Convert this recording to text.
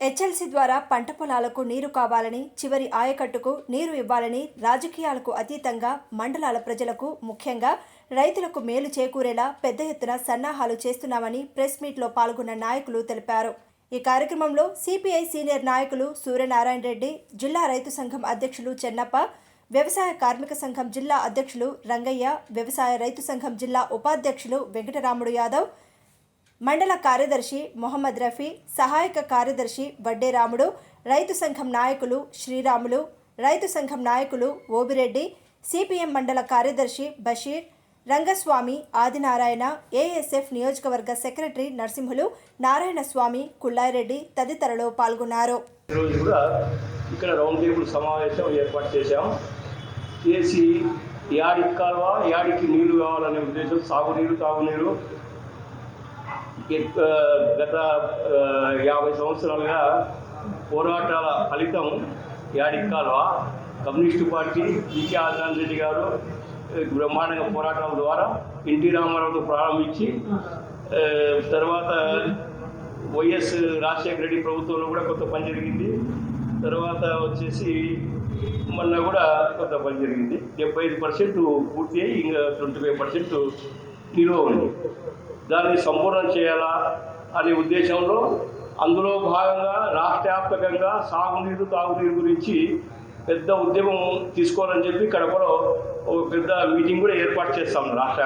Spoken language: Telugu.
హెచ్ఎల్సీ ద్వారా పంట పొలాలకు నీరు కావాలని చివరి ఆయకట్టుకు నీరు ఇవ్వాలని రాజకీయాలకు అతీతంగా మండలాల ప్రజలకు ముఖ్యంగా రైతులకు మేలు చేకూరేలా పెద్ద ఎత్తున సన్నాహాలు చేస్తున్నామని ప్రెస్ మీట్లో పాల్గొన్న నాయకులు తెలిపారు. ఈ కార్యక్రమంలో సిపిఐ సీనియర్ నాయకులు సూర్యనారాయణ రెడ్డి జిల్లా రైతు సంఘం అధ్యక్షులు చెన్నప్ప వ్యవసాయ కార్మిక సంఘం జిల్లా అధ్యక్షులు రంగయ్య వ్యవసాయ రైతు సంఘం జిల్లా ఉపాధ్యక్షులు వెంకటరాముడు యాదవ్ మండల కార్యదర్శి మొహమ్మద్ రఫీ సహాయక కార్యదర్శి వడ్డే రాముడు రైతు సంఘం నాయకులు శ్రీరాములు రైతు సంఘం నాయకులు ఓబిరెడ్డి సిపిఎం మండల కార్యదర్శి బషీర్ రంగస్వామి ఆదినారాయణ ఏఎస్ఎఫ్ నియోజకవర్గ సెక్రటరీ నరసింహులు నారాయణ స్వామి కుళ్ళాయిరెడ్డి తదితరులు పాల్గొన్నారు. ఇక్కడ రౌండ్ టేబుల్ సమావేశం ఏర్పాటు చేశాం. చేసి యాడికి కాలువ యాడికి నీళ్ళు కావాలనే ఉద్దేశం సాగునీరు తాగునీరు గత యాభై సంవత్సరాలుగా పోరాటాల ఫలితం యాడిక్కాలో కమ్యూనిస్టు పార్టీ ఈకే ఆదినారాయణ రెడ్డి గారు బ్రహ్మాండంగా పోరాటాల ద్వారా ఎన్టీ రామారావుతో ప్రారంభించి తర్వాత వైఎస్ రాజశేఖర రెడ్డి ప్రభుత్వంలో కూడా కొంత పని జరిగింది. తర్వాత వచ్చేసి మొన్న కూడా కొంత పని జరిగింది. డెబ్బై ఐదు పర్సెంట్ పూర్తి అయ్యి ఇంకా ట్వంటీ ఫైవ్ పర్సెంట్ నిలువ ఉంది. దాన్ని సంపూర్ణం చేయాలా అనే ఉద్దేశంలో అందులో భాగంగా రాష్ట్ర సాగునీరు తాగునీరు గురించి పెద్ద ఉద్యమం తీసుకోవాలని చెప్పి కడపలో ఒక పెద్ద మీటింగ్ కూడా ఏర్పాటు చేస్తాం రాష్ట్ర